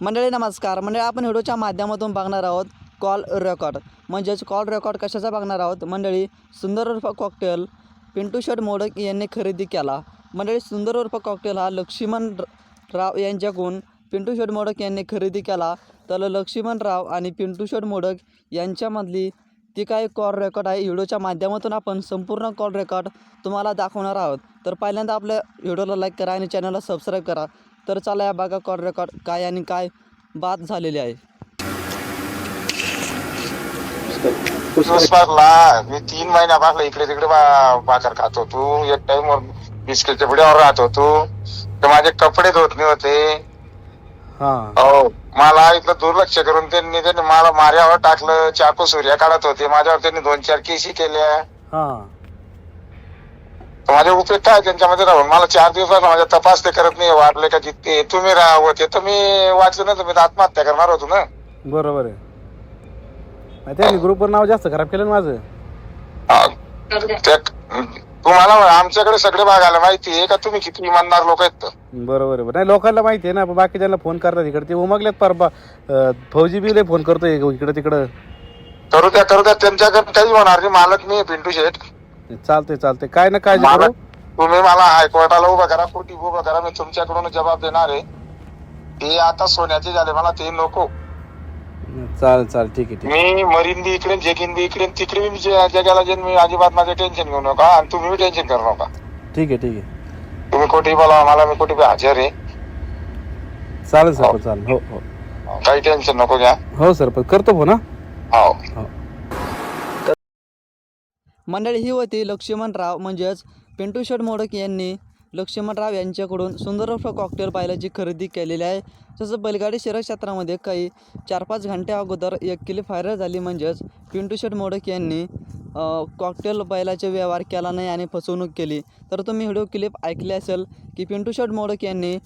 मंडळी नमस्कार. मंडळी आपण व्हिडिओच्या माध्यमातून बघणार आहोत कॉल रेकॉर्ड. म्हणजेच कॉल रेकॉर्ड कशाचा बघणार आहोत? मंडळी सुंदर उर्फ कॉकटेल पिंटू शेट मोडक यांनी खरेदी केला. मंडळी सुंदर उर्फ कॉकटेल हा लक्ष्मण राव यांच्याकडून पिंटू शेट मोडक यांनी खरेदी केला. तर लक्ष्मणराव आणि पिंटू शेट मोडक यांच्यामधली ती काय कॉल रेकॉर्ड आहे? व्हिडिओच्या माध्यमातून आपण संपूर्ण कॉल रेकॉर्ड तुम्हाला दाखवणार आहोत. तर पहिल्यांदा आपल्या व्हिडिओला लाईक करा आणि चॅनलला सबस्क्राईब करा. तर चला या बघा कॉल रेकॉर्ड काय आणि काय बात झालेली आहे. मी तीन महिन्यापासला इकडे तिकडे बा- भाकर खात होतो. एक टाइम बिस्किटच्या पुड्यावर राहत होतो. तर माझे कपडे धुत नाही होते. हा. मला इथलं दुर्लक्ष करून त्यांनी त्यांनी मला मार्यावर टाकलं चाकू सूर्या काढत होते. माझ्यावर त्यांनी दोन चार केसी केल्या. हा. माझे उपयोग काय त्यांच्यामध्ये राहून? मला चार दिवसात माझ्या तपास ते करत नाही वाटले का जिथे तुम्ही राहा होते तर मी वाचलं ना तुम्ही आत्महत्या करणार होतो ना. बरोबर आहे. नाही, त्यांनी ग्रुपवर नाव जास्त खराब केलं ना माझं. हा. त्या- तुम्हाला आमच्याकडे सगळे बघायला माहिती आहे का तुम्ही किती इमानदार लोक आहेत तर. बरोबर आहे. नाही लोकांना माहिती आहे ना पण बाकीच्यांना फोन करतात इकडे ते उमगलेत परबा अं, फौजी बिले फोन करतोय इकडे तिकडं. करू द्या करू द्या त्यांच्याकडे काही होणार नाही मालक आहे, पिंटू शेठ. चालतंय चालतंय. काय ना काळजी मला तुम्ही मला हायकोर्टाला उभं करा कोर्टी उभं करा मी तुमच्याकडून जबाब देणार आहे. ते आता सोन्याचे झाले मला ते नको. चालेल चालेल ठीक आहे ठीक मी मरीन बी इकडे जेकीन बी इकडे तिकडे मी जे- जगाला जे मी अजिबात माझं टेन्शन घेऊ नका आणि तुम्ही टेन्शन करू नका. आहे ठीक आहे ठीक आहे. तुम्ही कोठी बोला मला मी कोठी हजर आहे. चालेल सर चालेल हो हो. काही टेन्शन नको घ्या. हो सर करतो फोन हा हो? हो. मंडळी ही होती लक्ष्मणराव म्हणजेच पिंटू शेठ मोडक यांनी लक्ष्मणराव यांच्याकडून सुंदर कॉकटेल पायलाची खरेदी केलेली आहे. तसं बैलगाडी शहर क्षेत्रामध्ये काही चार पाच घंट्या अगोदर एक क्लिप फायर झाली म्हणजेच पिंटू शेठ मोडक यांनी कॉकटेल बैलाचे व्यवहार केला नाही आणि फसवणूक केली. तर तुम्ही व्हिडिओ क्लिप ऐकले असेल की पिंटू शेठ मोडक यांनी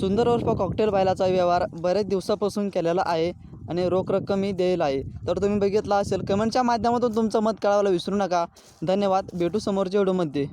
सुंदर उर्फ कॉकटेल बैलाचा व्यवहार बऱ्याच दिवसापासून केलेला आहे. आणि रोख रक्कमही देईल आहे. तर तुम्ही बघितला असेल कमेंटच्या माध्यमातून तुमचं मत कळवायला विसरू नका. धन्यवाद. भेटू समोरच्या व्हिडिओमध्ये.